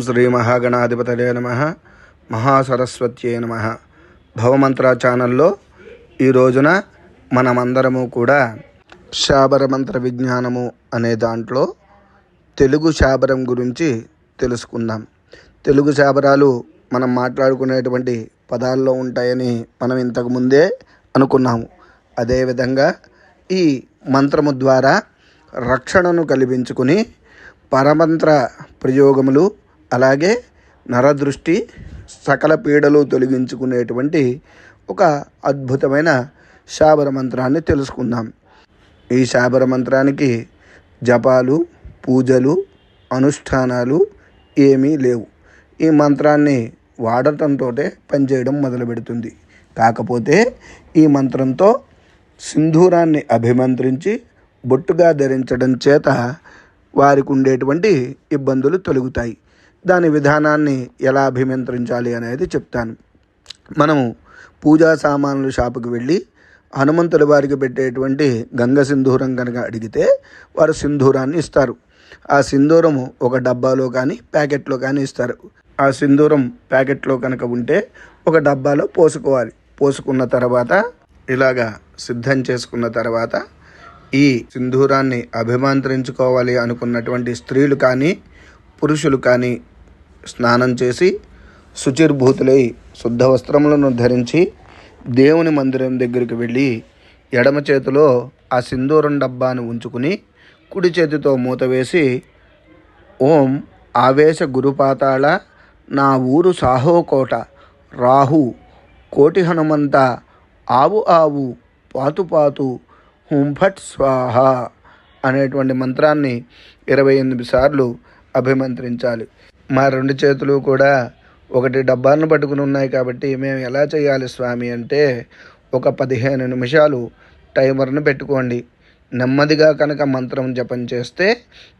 శ్రీ మహాగణాధిపతలే నమ. మహాసరస్వత్యే నమ. భవమంత్ర ఛానల్లో ఈ రోజున మనమందరము కూడా శాబర మంత్ర విజ్ఞానము అనే దాంట్లో తెలుగు శాబరం గురించి తెలుసుకుందాం. తెలుగు శాబరాలు మనం మాట్లాడుకునేటువంటి పదాల్లో ఉంటాయని మనం ఇంతకుముందే అనుకున్నాము. అదేవిధంగా ఈ మంత్రము ద్వారా రక్షణను కల్పించుకుని పరమంత్ర ప్రయోగములు అలాగే నరదృష్టి సకల పీడలు తొలగించుకునేటువంటి ఒక అద్భుతమైన శాబర మంత్రాన్ని తెలుసుకుందాం. ఈ శాబర మంత్రానికి జపాలు పూజలు అనుష్ఠానాలు ఏమీ లేవు. ఈ మంత్రాన్ని వాడటంతో పనిచేయడం మొదలు పెడుతుంది కాకపోతే ఈ మంత్రంతో సింధూరాన్ని అభిమంత్రించి బొట్టుగా ధరించడం చేత వారికి ఉండేటువంటి ఇబ్బందులు తొలగుతాయి. దాని విధానాన్ని ఎలా అభిమంత్రించాలి అనేది చెప్తాను. మనము పూజా సామాన్లు షాపుకి వెళ్ళి హనుమంతుల వారికి పెట్టేటువంటి గంగ సింధూరం కనుక అడిగితే వారు సింధూరాన్ని ఇస్తారు. ఆ సింధూరము ఒక డబ్బాలో కానీ ప్యాకెట్లో కానీ ఇస్తారు. ఆ సింధూరం ప్యాకెట్లో కనుక ఉంటే ఒక డబ్బాలో పోసుకోవాలి. పోసుకున్న తర్వాత ఇలాగా సిద్ధం చేసుకున్న తర్వాత ఈ సింధూరాన్ని అభిమంత్రించుకోవాలి అనుకున్నటువంటి స్త్రీలు కానీ పురుషులు కానీ స్నానం చేసి శుచిర్భూతులై శుద్ధ వస్త్రములను ధరించి దేవుని మందిరం దగ్గరికి వెళ్ళి ఎడమ చేతిలో ఆ సింధూరం డబ్బాను ఉంచుకుని కుడి చేతితో మూత వేసి ఓం ఆవేశ గురుపాతాళ నా ఊరు సాహోకోట రాహు కోటి హనుమంత ఆవు ఆవు పాతు పాతు హుంఫట్ స్వాహ అనేటువంటి మంత్రాన్ని ఇరవై ఎనిమిది సార్లు అభిమంత్రించాలి. మా రెండు చేతులు కూడా ఒకటి డబ్బాలను పట్టుకుని ఉన్నాయి కాబట్టి మేము ఎలా చేయాలి స్వామి అంటే ఒక పదిహేను నిమిషాలు టైమర్ను పెట్టుకోండి. నెమ్మదిగా కనుక మంత్రం జపం చేస్తే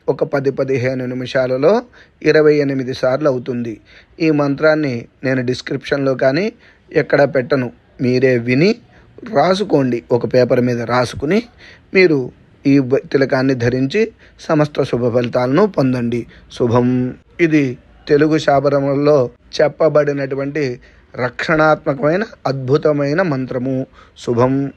ఒక పది పదిహేను నిమిషాలలో ఇరవై ఎనిమిది సార్లు అవుతుంది. ఈ మంత్రాన్ని నేను డిస్క్రిప్షన్లో కానీ ఎక్కడ పెట్టను. మీరే విని రాసుకోండి. ఒక పేపర్ మీద రాసుకుని మీరు ఈ తిలకాన్ని ధరించి సమస్త శుభ ఫలితాలను పొందండి. శుభం. ఇది తెలుగు శాబరములలో చెప్పబడినటువంటి రక్షణాత్మకమైన అద్భుతమైన మంత్రము. శుభం.